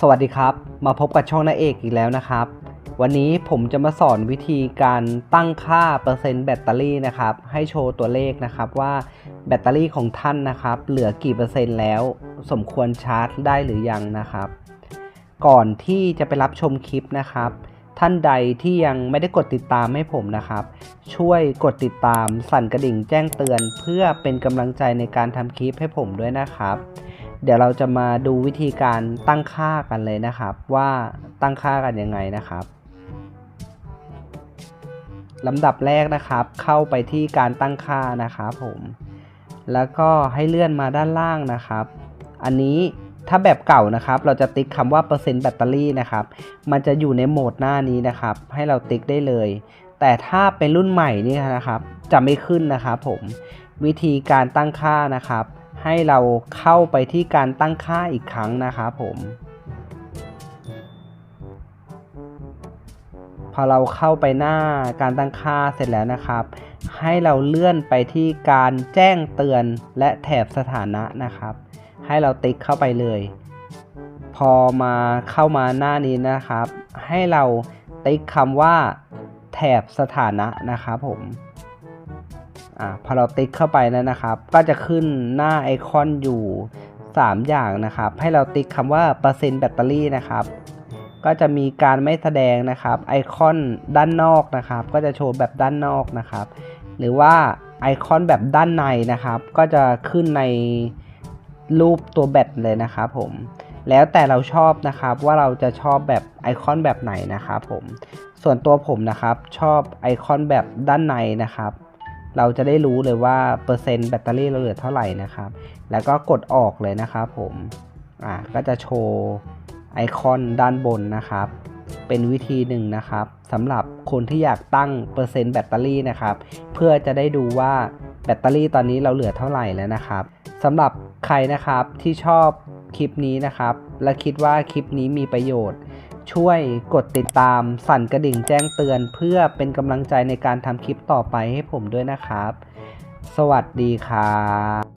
สวัสดีครับ มาพบกับช่องนาเอกอีกแล้วนะครับ วันนี้ผมจะมาสอนวิธีการตั้งค่าเปอร์เซ็นต์แบตเตอรี่นะครับ ให้โชว์ตัวเลขนะครับว่าแบตเตอรี่ของท่านนะครับ เหลือกี่เปอร์เซ็นต์แล้ว สมควรชาร์จได้หรือยังนะครับ ก่อนที่จะไปรับชมคลิปนะครับ ท่านใดที่ยังไม่ได้กดติดตามให้ผมนะครับ ช่วยกดติดตามสั่นกระดิ่งแจ้งเตือน เพื่อเป็นกำลังใจในการทำคลิปให้ผมด้วยนะครับ เดี๋ยวเราจะมาดูวิธีการตั้งค่ากันเลยนะครับ ว่าตั้งค่ากันยังไงนะครับลำดับแรกนะครับ เข้าไปที่การตั้งค่านะครับผม แล้วก็ให้เลื่อนมาด้านล่างนะครับ อันนี้ถ้าแบบเก่านะครับ เราจะติ๊กคำว่าเปอร์เซ็นต์แบตเตอรี่นะครับ มันจะอยู่ในโหมดหน้านี้นะครับ ให้เราติ๊กได้เลย แต่ถ้าเป็นรุ่นใหม่นี่นะครับ จะไม่ขึ้นนะครับผม วิธีการตั้งค่านะครับ ให้เราเข้าไปที่การตั้งค่าอีกครั้งนะครับผม พอเราเข้าไปหน้าการตั้งค่าเสร็จแล้วนะครับ ให้เราเลื่อนไปที่การแจ้งเตือนและแถบสถานะนะครับ ให้เราติ๊กเข้าไปเลย พอมาเข้ามาหน้านี้นะครับ ให้เราติ๊กคำว่าแถบสถานะนะครับผม อ่าพอเราติ๊กเข้าไปแล้วนะครับ ก็จะขึ้นหน้าไอคอนอยู่ 3 อย่างนะครับ ให้เราติ๊กคำว่าเปอร์เซ็นต์แบตเตอรี่นะครับ ก็จะมีการไม่แสดงนะครับ ไอคอนด้านนอกนะครับ ก็จะโชว์แบบด้านนอกนะครับ หรือว่าไอคอนแบบด้านในนะครับ ก็จะขึ้นในรูปตัวแบตเลยนะครับผมแล้วแต่เราชอบนะครับว่าเราจะชอบแบบไอคอนแบบไหนนะครับผมส่วนตัวผมนะครับชอบไอคอนแบบด้านในนะครับ เราจะได้รู้เลยว่าเปอร์เซ็นต์แบตเตอรี่เราเหลือเท่าไหร่นะครับ แล้วก็กดออกเลยนะครับผมอ่าก็จะโชว์ไอคอนด้านบนนะครับ เป็นวิธีหนึ่งนะครับสำหรับคนที่อยากตั้งเปอร์เซ็นต์แบตเตอรี่นะครับ เพื่อจะได้ดูว่าแบตเตอรี่ตอนนี้เราเหลือเท่าไหร่แล้วนะครับสำหรับใครนะครับที่ชอบคลิปนี้นะครับ และคิดว่าคลิปนี้มีประโยชน์ ช่วยกดติดตาม สั่นกระดิ่งแจ้งเตือน เพื่อเป็นกำลังใจในการทำคลิปต่อไปให้ผมด้วยนะครับ สวัสดีครับ